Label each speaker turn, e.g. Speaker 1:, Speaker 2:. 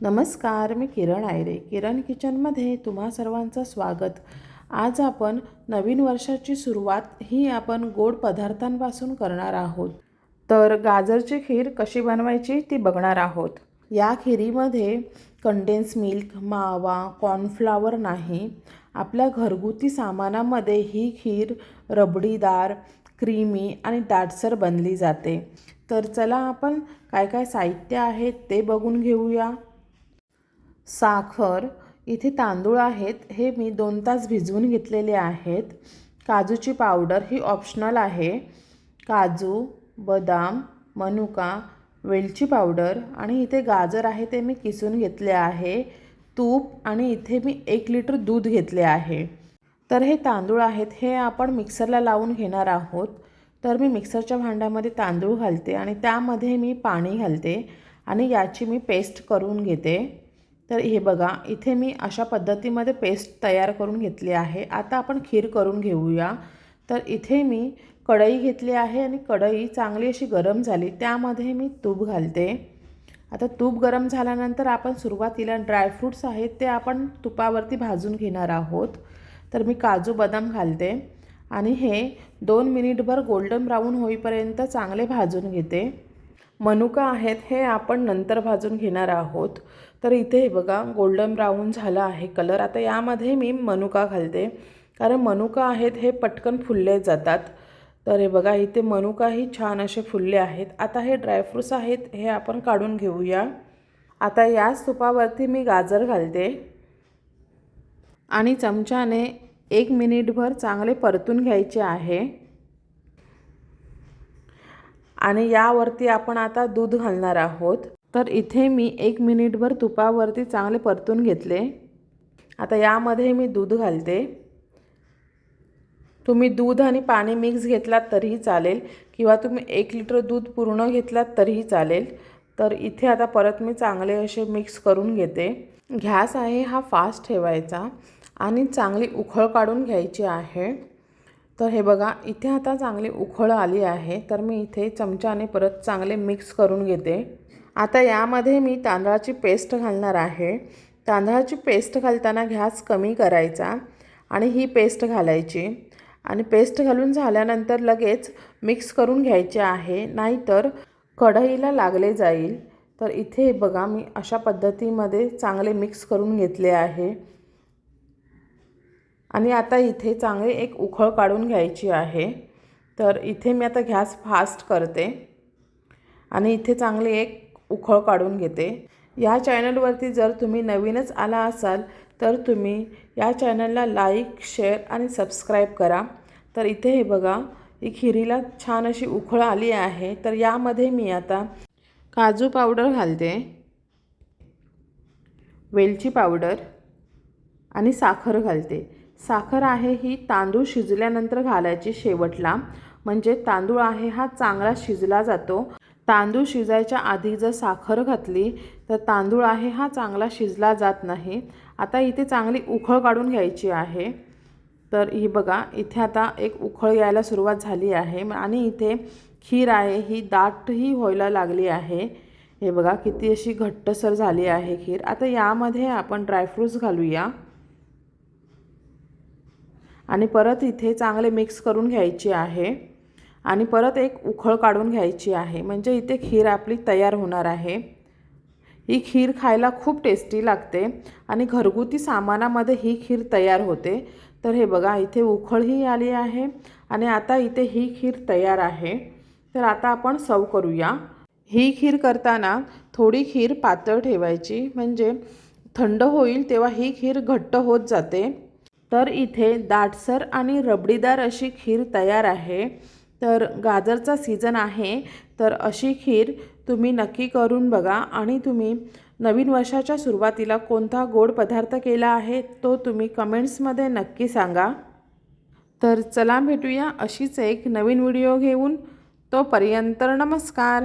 Speaker 1: नमस्कार मी किरण आयरे. किरण किचनमध्ये तुम्हा सर्वांचं स्वागत. आज आपण नवीन वर्षाची सुरुवात ही आपण गोड पदार्थांपासून करणार आहोत. तर गाजरची खीर कशी बनवायची ती बघणार आहोत. या खिरीमध्ये कंडेन्स मिल्क मावा कॉर्नफ्लावर नाही. आपल्या घरगुती सामानामध्ये ही खीर रबडीदार क्रीमी आणि दाटसर बनली जाते. तर चला आपण काय काय साहित्य आहे ते बघून घेऊया. साखर इथे तांदूळ आहेत हे मी दोन तास भिजवून घेतलेले आहेत. काजूची पावडर ही ऑप्शनल आहे. काजू बदाम मनुका वेलची पावडर आणि इथे गाजर आहे ते मी किसून घेतले आहे. तूप आणि इथे मी एक लिटर दूध घेतले आहे. तर हे तांदूळ आहेत हे आपण मिक्सरला लावून घेणार आहोत. तर मी मिक्सरच्या भांड्यामध्ये तांदूळ घालते आणि त्यामध्ये मी पाणी घालते आणि याची मी पेस्ट करून घेते. तर हे बघा इथे मी अशा पद्धतीमध्ये पेस्ट तयार करून घेतली आहे. आता आपण खीर करून घेऊया. तर इथे मी कढई घेतली आहे आणि कढई चांगली अशी गरम झाली. त्यामध्ये मी तूप घालते. आता तूप गरम झाल्यानंतर आपण सुरुवातीला ड्रायफ्रूट्स आहेत ते आपण तुपावरती भाजून घेणार आहोत. तर मी काजू बदाम घालते आणि हे दोन मिनिटभर गोल्डन ब्राऊन होईपर्यंत चांगले भाजून घेते. मनुका आहेत हे आपण नंतर भाजून घेणार आहोत. तर इथे हे बघा गोल्डन ब्राऊन झाला आहे कलर. आता यामध्ये मी मनुका घालते. कारण मनुका आहेत हे पटकन फुलले जातात. तर हे बघा इथे मनुकाही छान असे फुलले आहेत. आता हे ड्रायफ्रूट्स आहेत हे आपण काढून घेऊया. आता याच तुपावरती मी गाजर घालते. आणि चमच्याने एक मिनिटभर चांगले परतून घ्यायचे आहे. आणि यावरती आपण आता दूध घालणार आहोत. तर इथे मी एक मिनिटभर तुपावरती चांगले परतून घेतले. आता यामध्ये मी दूध घालते. तुम्ही दूध आणि पाणी मिक्स घेतलात तरीही चालेल किंवा तुम्ही एक लिटर दूध पूर्ण घेतलात तरीही चालेल. तर इथे आता परत मी चांगले असे मिक्स करून घेते. घॅस आहे हा फास्ट ठेवायचा आणि चांगली उखळ काढून घ्यायची आहे. तर हे बघा इथे आता चांगली उखळ आली आहे तर मी इथे चमच्याने परत चांगले मिक्स करून घेते. आता यामध्ये मी तांदळाची पेस्ट घालणार आहे. तांदळाची पेस्ट घालताना गॅस कमी करायचा आणि ही पेस्ट घालायची. आणि पेस्ट घालून झाल्यानंतर लगेच मिक्स करून घ्यायचे आहे नाहीतर कढईला लागले जाईल. तर इथे बघा मी अशा पद्धतीमध्ये चांगले मिक्स करून घेतले आहे. आणि आता इथे चांगली एक उखळ काढून घ्यायची आहे. तर इथे मी आता गॅस फास्ट करते आणि इथे चांगली एक उखळ काढून घेते. या चॅनलवरती जर तुम्ही नवीनच आला असाल तर तुम्ही या चॅनलला लाईक शेअर आणि सबस्क्राईब करा. तर इथे हे बघा ही खिरीला छान अशी उखळ आली आहे. तर यामध्ये मी आता काजू पावडर घालते वेलची पावडर आणि साखर घालते. साखर आहे ही तांदूळ शिजल्यानंतर घालायची शेवटला. म्हणजे तांदूळ आहे हा चांगला शिजला जातो. तांदूळ शिजायच्या आधी जर साखर घातली तर तांदूळ आहे हा चांगला शिजला जात नाही. आता इथे चांगली उखळ काढून घ्यायची आहे. तर ही बघा इथे आता एक उखळ यायला सुरुवात झाली आहे आणि इथे खीर आहे ही दाटही व्हायला लागली आहे. हे बघा किती अशी घट्टसर झाली आहे खीर. आता यामध्ये आपण ड्रायफ्रूट्स घालूया. आणि परत इथे चांगले मिक्स करून घ्यायची आहे. आणि परत एक उखळ काढून घ्यायची आहे. म्हणजे इथे खीर आपली तयार होणार आहे. ही खीर खायला खूप टेस्टी लागते. आणि घरगुती सामानामध्ये ही खीर तयार होते. तर हे बघा इथे उखळही आली आहे आणि आता इथे ही खीर तयार आहे. तर आता आपण सर्व करूया. ही खीर करताना थोडी खीर पातळ ठेवायची. म्हणजे थंड होईल तेव्हा ही खीर घट्ट होत जाते. तर इथे दाटसर आणि रबडीदार अशी खीर तयार आहे. तर गाजरचा सीझन आहे. तर अशी खीर तुम्ही नक्की करून बघा आणि तुम्ही नवीन वर्षाच्या सुरुवातीला कोणता गोड पदार्थ केला आहे तो तुम्ही कमेंट्समध्ये नक्की सांगा. तर चला भेटूया अशीच एक नवीन व्हिडिओ घेऊन. तोपर्यंत नमस्कार.